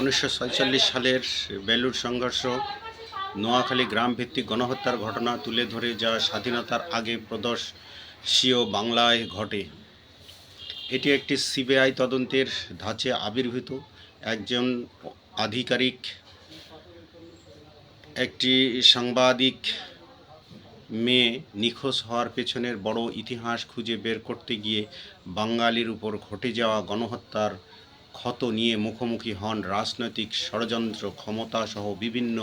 উনিশশো সাতচল্লিশ সালের বেলুর সংঘর্ষ, নোয়াখালী গ্রাম ভিত্তিক গণহত্যার ঘটনা তুলে ধরে যা স্বাধীনতার আগে প্রদর্শীয় বাংলায় ঘটে। এটি একটি সিবিআই তদন্তের ধাঁচে আবির্ভূত। একজন আধিকারিক, একটি সাংবাদিক মেয়ে নিখোঁজ হওয়ার পেছনের বড় ইতিহাস খুঁজে বের করতে গিয়ে বাঙালির উপর ঘটে যাওয়া গণহত্যার ক্ষত নিয়ে মুখোমুখি হন রাজনৈতিক ষড়যন্ত্র ক্ষমতা সহ বিভিন্ন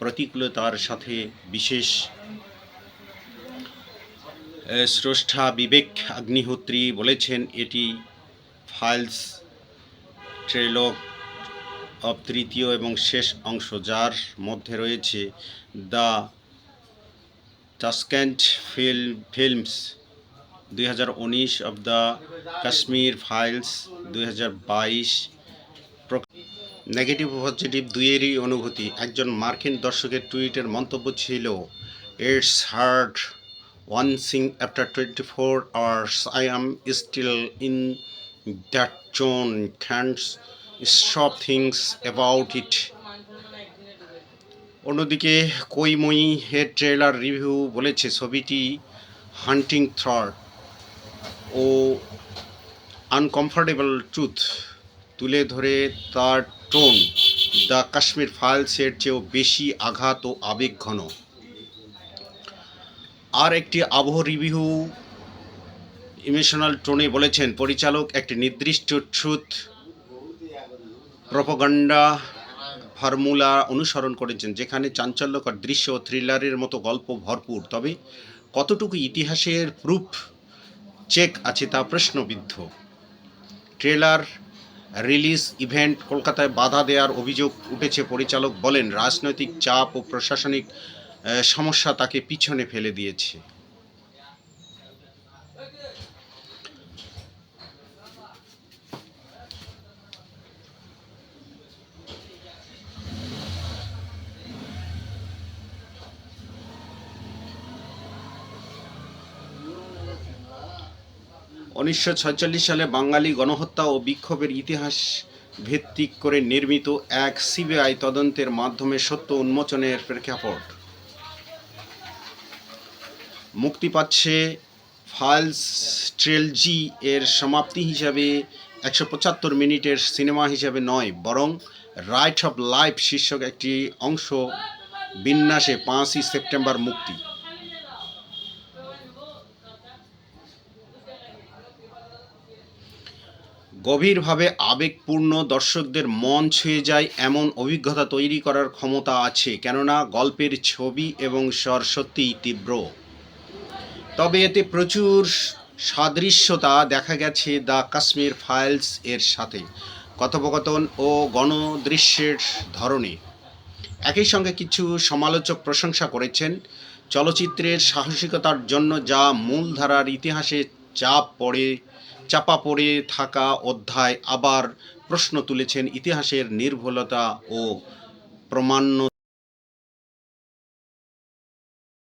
প্রতিকূলতার সাথে বিশেষ স্রষ্টা বিবেক অগ্নিহোত্রী বলেছেন, এটি ফাইলস ট্রেলক অব তৃতীয় এবং শেষ অংশ, যার মধ্যে রয়েছে দ্য টাস্কেন্ট ফিল্ম ফিল্মস। দুই হাজার উনিশ অব দ্য কাশ্মীর ফাইলস দুই হাজার বাইশ নেগেটিভ পজিটিভ দুইয়েরই অনুভূতি। একজন মার্কিন দর্শকের টুইটের মন্তব্য ছিল it's hard one Singh after twenty four hours I am still in that zone can't stop things about it অন্যদিকে কৈময়ী এর ট্রেলার রিভিউ বলেছে, ছবিটি হান্টিং থ্রট ও আনকমফোর্টেবল ট্রুথ তুলে ধরে তার টোন, দ্য কাশ্মীর ফাইলসের চেয়েও বেশি আঘাত ও আবেগঘন আর একটি আবহ রিভিউ ইমোশনাল টোনে বলেছেন, পরিচালক একটি নির্দিষ্ট ট্রুথ প্রপগান্ডা ফর্মুলা অনুসরণ করেছেন, যেখানে চাঞ্চল্যকর দৃশ্য ও থ্রিলারের মতো গল্প ভরপুর। তবে কতটুকু ইতিহাসের প্রুফ চেক আছে তা প্রশ্নবিদ্ধ। ট্রেলার রিলিজ ইভেন্ট কলকাতায় বাধা দেওয়ার অভিযোগ উঠেছে পরিচালক বলেন, রাজনৈতিক চাপ ও প্রশাসনিক সমস্যা তাকে পিছনে ফেলে দিয়েছে। উনিশশো সালে বাঙালি গণহত্যা ও বিক্ষোভের ইতিহাস ভিত্তিক করে নির্মিত এক সিবিআই তদন্তের মাধ্যমে সত্য উন্মোচনের প্রেক্ষাপট। মুক্তি পাচ্ছে ফাইলস ট্রেলজি এর সমাপ্তি হিসাবে একশো পঁচাত্তর মিনিটের সিনেমা হিসাবে নয়, বরং রাইট অফ লাইফ শীর্ষক একটি অংশ বিন্যাসে পাঁচই সেপ্টেম্বর মুক্তি। গভীরভাবে আবেগপূর্ণ দর্শকদের মন ছুঁয়ে যায় এমন অভিজ্ঞতা তৈরি করার ক্ষমতা আছে, কেননা গল্পের ছবি এবং স্বর সত্যিই তীব্র। তবে এতে প্রচুর সাদৃশ্যতা দেখা গেছে দ্য কাশ্মীর ফাইলস এর সাথে, কথোপকথন ও গণদৃশ্যের ধরনে। একই সঙ্গে কিছু সমালোচক প্রশংসা করেছেন, চলচ্চিত্রের সাহসিকতার জন্য যা মূলধারার ইতিহাসে চাপ পড়ে চাপা পড়ে থাকা অধ্যায় আবার প্রশ্ন তুলেছেন ইতিহাসের নির্ভুলতা ও প্রমাণ্য